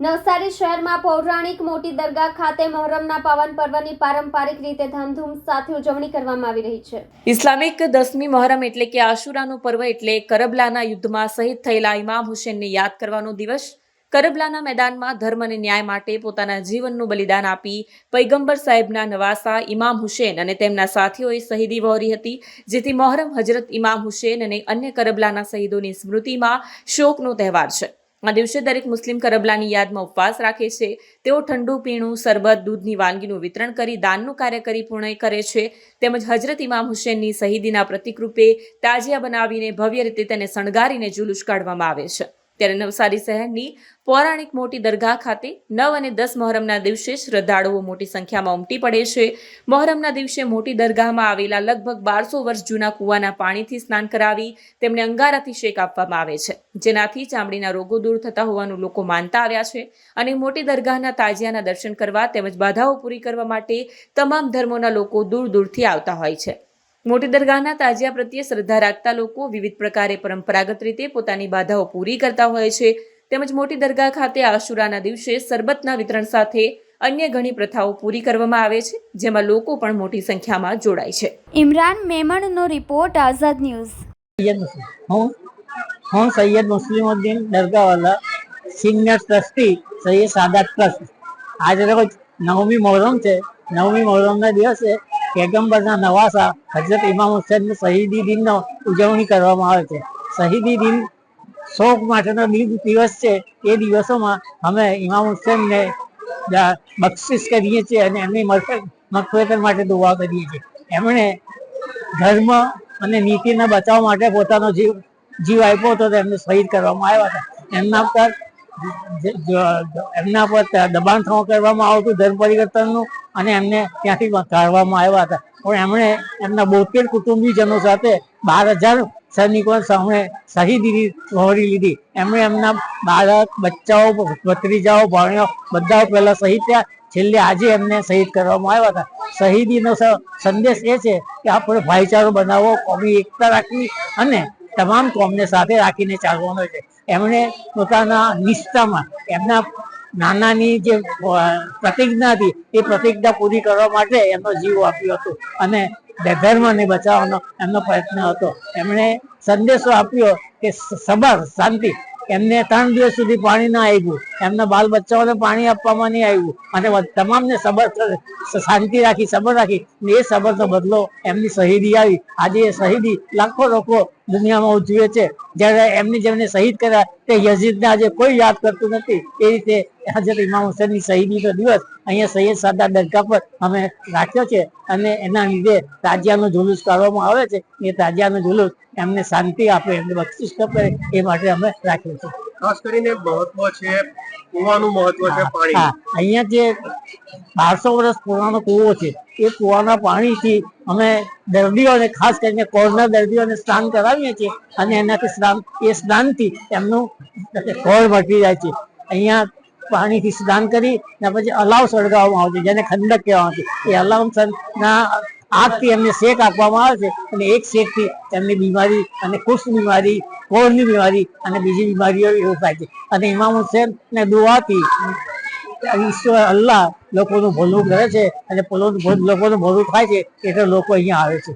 નવસારી શહેરમાં પૌરાણિક મોટી દરગાહ ખાતે મહોરમના પાવન પર્વની પારંપરિક રીતે ધામધૂમ સાથે ઉજવણી કરવામાં આવી રહી છે. ઇસ્લામિક દસમી મહોરમ એટલે કે આશુરાનું પર્વ એટલે કરબલાના યુદ્ધમાં શહીદ થયેલા ઇમામ હુસેનને યાદ કરવાનો દિવસ, કરબલાના મેદાનમાં ધર્મ અને ન્યાય માટે પોતાના જીવનનું બલિદાન આપી પૈગંબર સાહેબના નવાસા ઇમામ હુસેન અને તેમના સાથીઓએ શહીદી વહોરી હતી, જેથી મહોરમ હજરત ઇમામ હુસેન અને અન્ય કરબલાના શહીદોની સ્મૃતિમાં શોકનો તહેવાર છે. આ દિવસે દરેક મુસ્લિમ કરબલાની યાદમાં ઉપવાસ રાખે છે. તેઓ ઠંડુ, પીણું સરબત દૂધની વાનગીનું વિતરણ કરી દાનનું કાર્ય કરી પૂર્ણ કરે છે. તેમજ હજરત ઇમામ હુસેનની શહીદીના પ્રતિકરૂપે તાજિયા બનાવીને ભવ્ય રીતે તેને શણગારીને જુલુસ કાઢવામાં આવે છે. ત્યારે નવસારી શહેરની પૌરાણિક મોટી દરગાહ ખાતે નવ અને દસ મહોરમના દિવસે શ્રદ્ધાળુઓ મોટી સંખ્યામાં ઉમટી પડે છે. મહોરમના દિવસે મોટી દરગાહમાં આવેલા લગભગ બારસો વર્ષ જૂના કૂવાના પાણીથી સ્નાન કરાવી તેમને અંગારાથી શેક આપવામાં આવે છે. જેનાથી ચામડીના રોગો દૂર થતા હોવાનું લોકો માનતા આવ્યા છે અને મોટી દરગાહના તાજિયાના દર્શન કરવા તેમજ બાધાઓ પૂરી કરવા માટે તમામ ધર્મોના લોકો દૂર દૂરથી આવતા હોય છે. મોટી દરગાહના તાજિયા પ્રત્યે શ્રદ્ધા રાખતા લોકો વિવિધ પ્રકારે પરંપરાગત રીતે પોતાની બાધાઓ પૂરી કરતા હોય છે. તેમજ મોટી દરગાહ ખાતે આશુરાના દિવસે સરબતના વિતરણ સાથે અન્ય ઘણી પ્રથાઓ પૂરી કરવામાં આવે છે જેમાં લોકો પણ મોટી સંખ્યામાં જોડાય છે. ઇમરાન મેમણનો રિપોર્ટ આઝાદ ન્યૂઝ. હું હું Sayyed Muslimuddin Dargahwala senior trustee Sayyed Sadat trust. આજે રોજ નવમી મોહરમ છે. નવમી મોહરમના દિવસે પેગમ્બરના નવાસા હજરત ઇમામ હુસેનનો શહીદી દિનનો ઉજવણી કરવામાં આવે છે. શહીદી દિન શોક માટેનો દિવસ છે. એ દિવસોમાં અમે ઇમામ હુસેનને બક્ષિસ કરીએ છીએ અને એમની મગફરત માટે દુઆ કરીએ છીએ. એમણે ધર્મ અને નીતિના બચાવ માટે પોતાનો જીવ જીવ આપ્યો હતો એમને શહીદ કરવામાં આવ્યા હતા. એમના પર એમના પર દબાણ કરવામાં આવતું ધર્મ પરિવર્તનનું અને એમને ત્યાંથી કાઢવામાં આવ્યા હતા. પણ એમણે એમના બોતેર કુટુંબીજનો સાથે બાર હજાર સૈનિકો સામે શહીદી વહોરી લીધી. એમણે એમના બાળક, બચ્ચાઓ ભત્રીજાઓ ભાણિયો બધા પહેલા શહીદ થયા. છેલ્લે આજે એમને શહીદ કરવામાં આવ્યા હતા. શહીદીનો સંદેશ એ છે કે આપણે ભાઈચારો બનાવવો કોમી એકતા રાખવી અને તમામ કોમને સાથે રાખીને ચાલવાનો છે. એમણે પોતાના નિષ્ઠામાં, એમના નાનાની જે પ્રતિજ્ઞા હતી, એ પ્રતિજ્ઞા પૂરી કરવા માટે એમનો જીવ આપ્યો હતો. અને ધર્મને બચાવવાનો એમનો પ્રયત્ન હતો. એમણે સંદેશો આપ્યો કે સબર, શાંતિ. એમને ત્રણ દિવસ સુધી પાણી ના આવ્યું એમના બાલ બચ્ચાઓને પાણી આપવામાં નહીં આવ્યું અને તમામને સબર શાંતિ રાખી, સબર રાખી. એ સબરનો બદલો એમની શહીદી આવી. આજે એ શહીદી લાખો લોકો દુનિયામાં ઉજવે છે જ્યારે એમની જેમને શહીદ કર્યા તે યઝીદને આજે કોઈ યાદ કરતું નથી. એ રીતે હજરત ઇમામ હુસેનની શહીદીનો દિવસ અહીંયા સૈયદ સાદા દરગાહ પર અમે રાખ્યો છે અને એના લીધે તાજિયાનો જુલુસ કાઢવામાં આવે છે. એ તાજિયાનો જુલુસ એમને શાંતિ આપે એમને બક્ષિસ કરે એ માટે અમે રાખ્યો છે. ખાસ કરીને મહત્વ છે કુવાનું મહત્વ છે પાણી અહીંયા જે બારસો વર્ષ પુરાણો કૂવો છે. એ કૂવાના પાણીથી અમે દર્દીઓને, ખાસ કરીને કોળના દર્દીઓને સ્નાન કરાવીએ છીએ અને એનાથી સ્નાન, એ સ્નાનથી એમનું કોળ મટી જાય છે. અહીંયા પાણીથી સ્નાન કરી ને પછી અલાવ સળગાવવામાં આવે છે, જેને ખંડક કહેવામાં આવે છે. એ અલાવ ના આગથી એમને શેક આપવામાં આવે છે અને એક શેકથી એમની બીમારી અને કુષ્ઠ બીમારી કોળની બીમારી અને બીજી બીમારીઓ એવું થાય છે. અને ઇમામ હુસેન ને દુઆથી ઈશ્વર અલ્લાહ લોકોનું ભલું કરે છે અને લોકોનું ભલું થાય છે એટલે લોકો અહીંયા આવે છે.